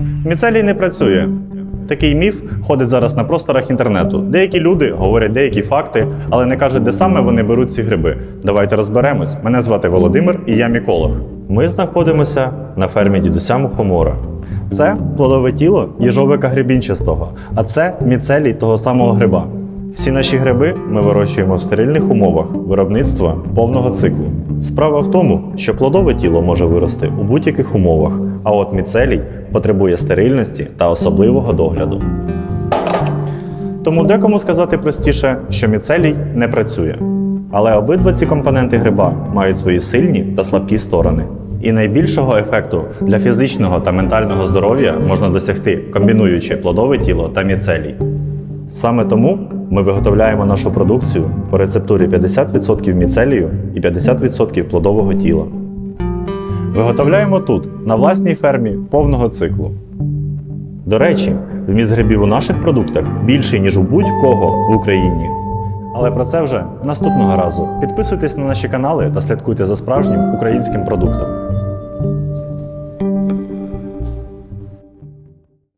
Міцелій не працює. Такий міф ходить зараз на просторах інтернету. Деякі люди говорять деякі факти, але не кажуть, де саме вони беруть ці гриби. Давайте розберемось. Мене звати Володимир і я міколог. Ми знаходимося на фермі дідуся Мухомора. Це плодове тіло їжовика грибінчастого, а це міцелій того самого гриба. Всі наші гриби ми вирощуємо в стерильних умовах виробництва повного циклу. Справа в тому, що плодове тіло може вирости у будь-яких умовах, а от міцелій потребує стерильності та особливого догляду. Тому декому сказати простіше, що міцелій не працює. Але обидва ці компоненти гриба мають свої сильні та слабкі сторони. І найбільшого ефекту для фізичного та ментального здоров'я можна досягти, комбінуючи плодове тіло та міцелій. Саме тому ми виготовляємо нашу продукцію по рецептурі 50% міцелію і 50% плодового тіла. Виготовляємо тут, на власній фермі повного циклу. До речі, вміст грибів у наших продуктах більший, ніж у будь-кого в Україні. Але про це вже наступного разу. Підписуйтесь на наші канали та слідкуйте за справжнім українським продуктом.